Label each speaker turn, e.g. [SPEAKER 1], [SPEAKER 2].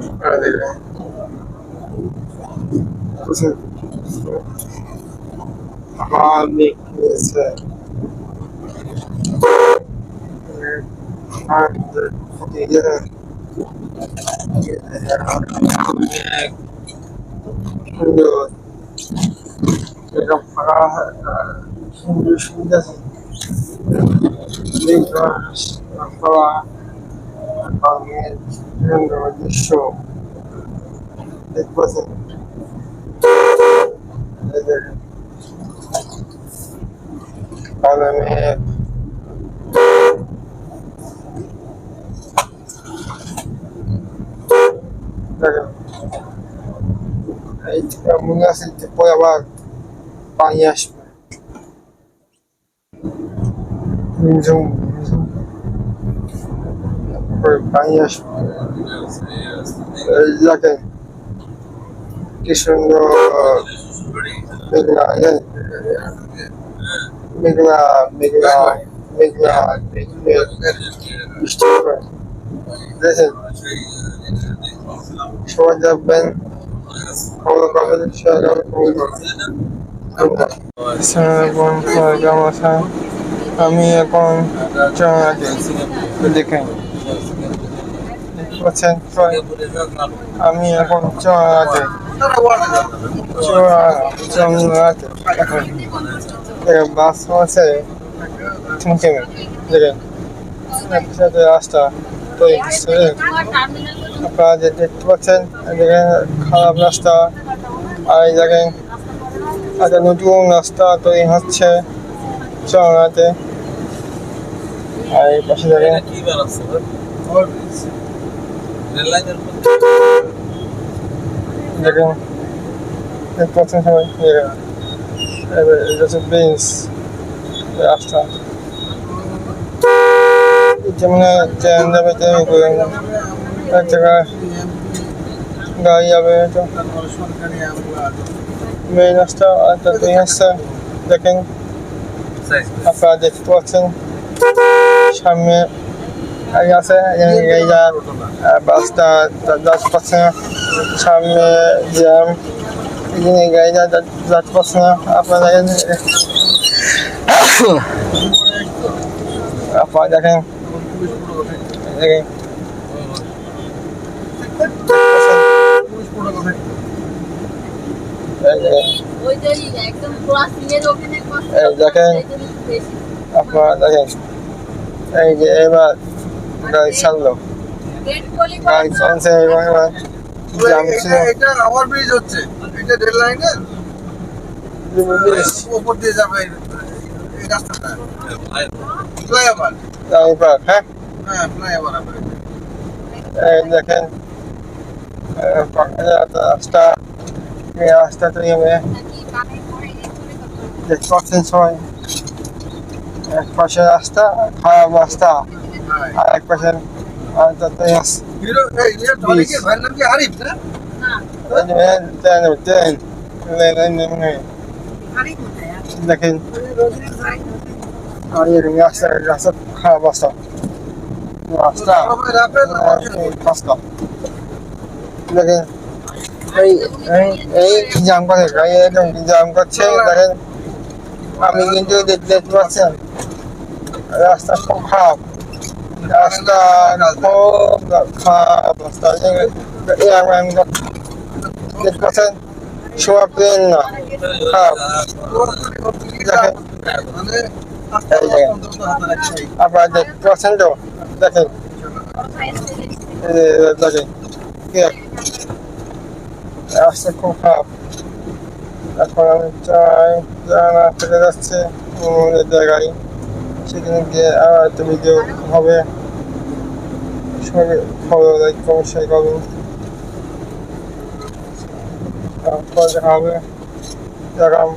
[SPEAKER 1] Brincadeira. Você. Ah, me essa. Ah, yeah. Yeah. Pegar para um dos fundos. Ligar para falar atualmente de show. Depois é. Aí a mulher se te lá para আসবে এই দেখেন কি সুন্দর মেঘলা মেঘলা মেঘলা মেঘলা মেঘ বৃষ্টি দেখেন সবাই যাবেন খবর পাবেন কেমন আছেন আমি এখন দেখেন। সবাই? আমি এখন চড়াতে চড়া চড়াতে এখন বাস আছে থমকে দেখেন, একসাথে রাস্তা হচ্ছে। আপনারা যে দেখতে পাচ্ছেন, দেখেন, খারাপ রাস্তা। আর এই দেখেন, একটা নতুন রাস্তা তৈরি হচ্ছে চড়াতে আর এই পাশে দেখেন
[SPEAKER 2] কি বানাচ্ছে রেল লাইনের
[SPEAKER 1] দেখেন দেখতে পাচ্ছেন সবাই এটা হচ্ছে বেঞ্চ রাস্তা যেমন ট্রেন যাবে ট্রেন করে এক জায়গায় গাড়ি যাবে তো মেইন রাস্তা আর একটা দুই রাস্তা দেখেন আপনারা দেখতে পাচ্ছেন সামনে আছে, এই যা বাসটা পাচ্ছে না সামনে জ্যাম এখানে গাড়িটা যাচ্ছে পাচ্ছে না আপনারা আপনারা দেখেন। দেখেন। দেখেন। আপনারা দেখেন। এই যে, এবার গাড়ি চলছে এবার এবার
[SPEAKER 3] এটা ওভার ব্রিজ হচ্ছে। এটা রেল লাইনের উপর দিয়ে যাবে এই রাস্তাটা। ফ্লাইওভার
[SPEAKER 1] গাড়ি হ্যাঁ?
[SPEAKER 3] হ্যাঁ ফ্লাইওভার হবে।
[SPEAKER 1] এই দেখেন আহ, রাস্তা। এই রাস্তা তো যাবে
[SPEAKER 4] নাকি বামে পড়ে
[SPEAKER 1] দেখতে পাচ্ছেন সবাই? এক পাশে রাস্তা খারাপ রাস্তা। আর এক পাশে রাস্তা তো আছে
[SPEAKER 3] আরিফ না
[SPEAKER 4] না?
[SPEAKER 1] এই যে ট্রেন ট্রেন লেন
[SPEAKER 4] আরে কোথায় আছে?
[SPEAKER 1] দেখেন।
[SPEAKER 4] রোজের ভাই
[SPEAKER 1] আর এরকম রাস্তা রাস্তা খারাপ রাস্তা। রাস্তা। রাস্তা। দেখেন। এই এই জাম করে গাড়ি একদম জাম করছে দেখেন। আমি কিন্তু দেখতে দেখতে পাচ্ছেন রাস্তা খুব খারাপ। রাস্তা খুব খারাপ রাস্তা এয়ারলাইন দেখতে পাচ্ছেন শোয়া প্লেন না
[SPEAKER 3] মানে
[SPEAKER 1] আপনারা দেখতে পাচ্ছেন দেখেন দেখেন রাস্তা খুব খারাপ এখন আমি চাই জানা ফেলে যাচ্ছে জায়গায় সেখানে গিয়ে একটা ভিডিও হবে সবাই ফলো লাইক অবশ্যই করবেন তারপর দেখা হবে। দেখাম